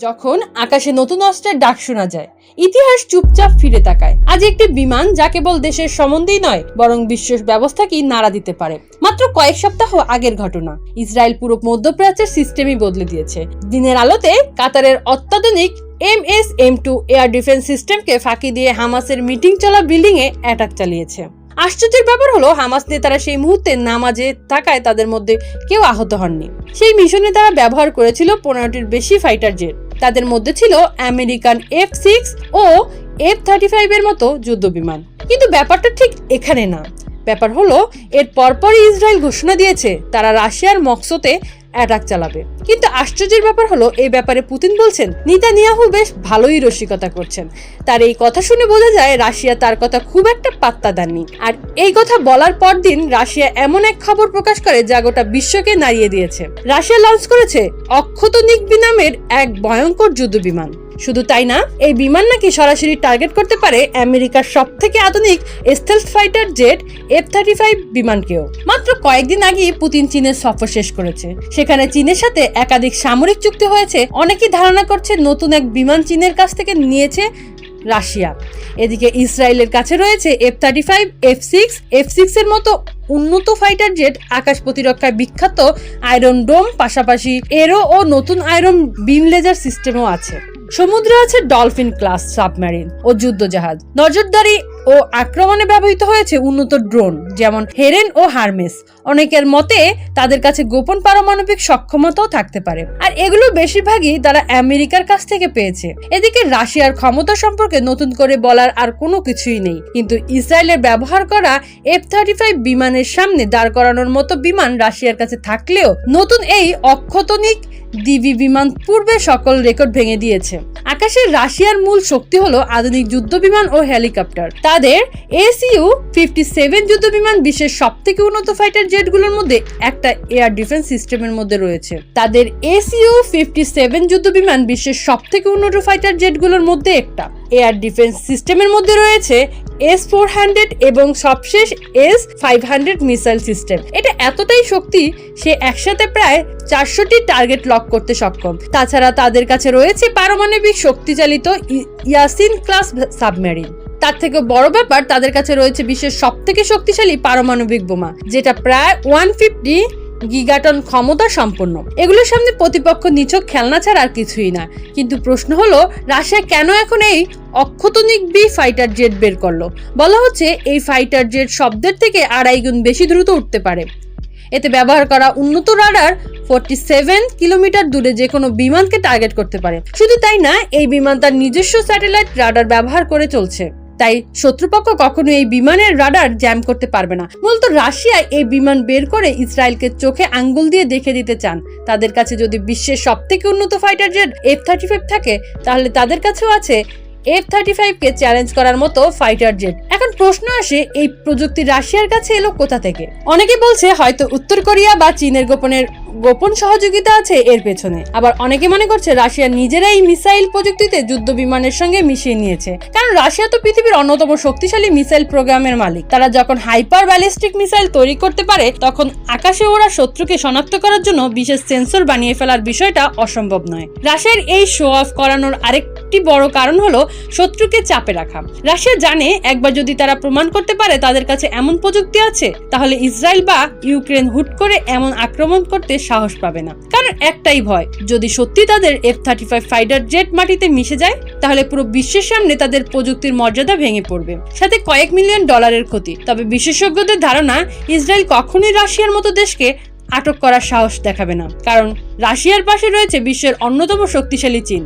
যখন আকাশে নতুন অস্ত্রের ডাক শোনা যায়, ইতিহাস চুপচাপ ফিরে তাকায়। আজ একটি বিমান যা কেবল দেশের সম্বন্ধেই নয়, বরং বিশ্ব ব্যবস্থাকেই নাড়া দিতে পারে। মাত্র কয়েক সপ্তাহ আগের ঘটনা। ইসরায়েল পুরো মধ্যপ্রাচ্যের সিস্টেমই বদলে দিয়েছে। দিনের আলোতে কাতারের অত্যাধুনিক M S M two air defence সিস্টেমকে ফাঁকি দিয়ে হামাসের মিটিং চলা বিল্ডিং এ অ্যাটাক চালিয়েছে। আশ্চর্যের ব্যাপার হলো, হামাস নেতারা সেই মুহূর্তে নামাজে থাকায় তাদের মধ্যে কেউ আহত হননি। সেই মিশনে তারা ব্যবহার করেছিল পনেরোটির বেশি ফাইটার জেট। তাদের মধ্যে ছিল আমেরিকান এফ সিক্স ও এফ থার্টি ফাইভের মতো যুদ্ধ বিমান কিন্তু ব্যাপারটা ঠিক এখানে না। ব্যাপার হলো, এর পরপরই ইসরায়েল ঘোষণা দিয়েছে, তারা রাশিয়ার মক্সোতে অ্যাটাক চালাবে। কিন্তু আশ্চর্যের ব্যাপার হলো, এই ব্যাপারে পুতিন বলছেন নিতানিয়াহু বেশ ভালোই রসিকতা করছেন। তার এই কথা শুনে বোঝা যায়, রাশিয়া তার কথা খুব একটা পাত্তা দেননি। আর এই কথা বলার পর দিন রাশিয়া এমন এক খবর প্রকাশ করে যা গোটা বিশ্বকে নাড়িয়ে দিয়েছে। রাশিয়া লঞ্চ করেছে অক্ষত অক্ষতনিক নামের এক ভয়ঙ্কর যুদ্ধ বিমান শুধু তাই না, এই বিমান নাকি সরাসরি টার্গেট করতে পারে আমেরিকার সব থেকে আধুনিক stealth fighter jet F thirty five বিমানকেও। মাত্র কয়েকদিন আগেই পুতিন চীনের সফর শেষ করেছে। সেখানে চীনের সাথে একাধিক সামরিক চুক্তি হয়েছে। অনেকেই ধারণা করছে নতুন এক বিমান চীনের কাছ থেকে নিয়েছে রাশিয়া। এদিকে ইসরায়েলের কাছে রয়েছে F thirty five F six F six এর মতো উন্নত ফাইটার জেট আকাশ প্রতিরক্ষায় বিখ্যাত আয়রন ডোম পাশাপাশি এরো ও নতুন আয়রন বিম লেজার সিস্টেমও আছে। সমুদ্রে আছে ডলফিন ক্লাস সাবমেরিন ও যুদ্ধ জাহাজ নজরদারি ও আক্রমণে ব্যবহৃত হয়েছে উন্নত ড্রোন, যেমন হেরেন ও হারমেস। অনেকের মতে, তাদের কাছে গোপন পারমাণবিক সক্ষমতাও থাকতে পারে। আর এগুলো বেশিরভাগই তারা আমেরিকার কাছ থেকে পেয়েছে। এদিকে রাশিয়ার ক্ষমতা সম্পর্কে নতুন করে বলার আর কোনো কিছুই নেই। কিন্তু ইসরায়েলের ব্যবহার করা এফ থার্টি ফাইভ বিমানের সামনে দাঁড় করানোর মতো বিমান রাশিয়ার কাছে থাকলেও নতুন এই অক্ষতনিক দিবি বিমান পূর্বে সকল রেকর্ড ভেঙে দিয়েছে। আকাশের রাশিয়ার মূল শক্তি হলো আধুনিক যুদ্ধ বিমান ও হেলিকপ্টার। তাদের এসইউ ফিফটি সেভেন যুদ্ধ বিমান বিশ্বের সব থেকে উন্নত ফাইটার জেটগুলোর মধ্যে একটা এয়ার ডিফেন্স সিস্টেমের মধ্যে রয়েছে। তাদের এসইউ ফিফটি সেভেন যুদ্ধ বিমান বিশ্বের সব থেকে উন্নত ফাইটার জেটগুলোর মধ্যে একটা। এয়ার ডিফেন্স সিস্টেমের মধ্যে রয়েছে এস ফোর হান্ড্রেড এবং সবশেষ S five hundred missile system এটা এতটাই শক্তি, সে একসাথে প্রায় চারশোটি টার্গেট লক করতে সক্ষম। তাছাড়া তাদের কাছে রয়েছে পারমাণবিক শক্তিচালিত ইয়াসিন ক্লাস সাবমেরিন তার থেকে বড় ব্যাপার, তাদের কাছে রয়েছে বিশ্বের সব থেকে শক্তিশালী পারমাণবিক বোমা, যেটা প্রায় ওয়ান ফিফটি গিগাটন ক্ষমতা সম্পন্ন। এগুলোর সামনে প্রতিপক্ষ নিছক খেলনা ছাড়া আর কিছুই না। কিন্তু প্রশ্ন হলো, রাশিয়া কেন এখন এই অক্ষতনিক বি ফাইটার জেট বের করল? বলা হচ্ছে, এই ফাইটার জেট শব্দের থেকে আড়াই গুণ বেশি দ্রুত উঠতে পারে। এতে ব্যবহার করা উন্নত রাডার ফোরটি সেভেন কিলোমিটার দূরে যে কোনো বিমানকে টার্গেট করতে পারে। শুধু তাই না, এই বিমান তার নিজস্ব স্যাটেলাইট রাডার ব্যবহার করে চলছে। তাই শত্রুপক্ষ কখনো এই বিমানের রাডার জ্যাম করতে পারবে না। মূলত রাশিয়া এই বিমান বের করে ইসরায়েলকে চোখে আঙ্গুল দিয়ে দেখে দিতে চান। তাদের কাছে যদি বিশ্বের সব থেকে উন্নত fighter jet F thirty five থাকে, তাহলে তাদের কাছেও আছে এফ থার্টি ফাইভকে চ্যালেঞ্জ করার মতো ফাইটার জেট। এখন প্রশ্ন আসে, এই প্রযুক্তি রাশিয়ার কাছে এলো কোথা থেকে? অনেকে বলছে হয়তো উত্তর কোরিয়া বা চীনের গোপনের গোপন সহযোগিতা আছে এর পেছনে। আবার অনেকে মনে করছে রাশিয়া নিজেরাই মিসাইল প্রযুক্তিতে যুদ্ধ বিমানের সঙ্গে মিশিয়ে নিয়েছে। কারণ রাশিয়া তো পৃথিবীর অন্যতম শক্তিশালী মিসাইল প্রোগ্রামের মালিক। তারা যখন হাইপার ব্যালিস্টিক মিসাইল তৈরি করতে পারে, তখন আকাশে ওরা শত্রুকে শনাক্ত করার জন্য বিশেষ সেন্সর বানিয়ে ফেলার বিষয়টা অসম্ভব নয়। রাশিয়ার এই শো অফ করানোর আরেকটি বড় কারণ হলো শত্রুকে চাপে রাখা। রাশিয়া জানে একবার যদি তারা প্রমাণ করতে পারে তাদের কাছে এমন প্রযুক্তি আছে, তাহলে ইসরায়েল বা ইউক্রেন হুট করে এমন আক্রমণ করতে সাহস পাবে না। কারণ একটাই ভয়, যদি সত্যি তাদের F thirty five fighter jet মাটিতে মিশে যায়, তাহলে পুরো বিশ্বের সামনে তাদের প্রযুক্তির মর্যাদা ভেঙে পড়বে। সাথে কয়েক মিলিয়ন ডলারের ক্ষতি। তবে বিশেষজ্ঞদের ধারণা, ইসরায়েল কখনোই রাশিয়ার মতো দেশকে আটক করার সাহস দেখাবে না। কারণ রাশিয়ার পাশে রয়েছে বিশ্বের অন্যতম শক্তিশালী চীন।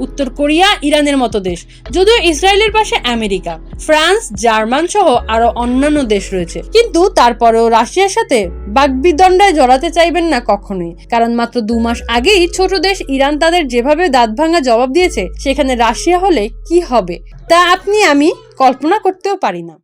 উত্তর কোরিয়া, ইরানের মতো দেশ। যদিও ইসরায়েলের পাশে আমেরিকা, ফ্রান্স, জার্মান সহ আরও অন্যান্য দেশ রয়েছে। কিন্তু তারপরেও রাশিয়ার সাথে বাগবিদণ্ডায় জড়াতে চাইবেন না কখনোই। কারণ মাত্র দু মাস আগেই ছোট দেশ ইরান তাদের যেভাবে দাঁত ভাঙা জবাব দিয়েছে, সেখানে রাশিয়া হলে কি হবে? তা আপনি, আমি কল্পনা করতেও পারি না।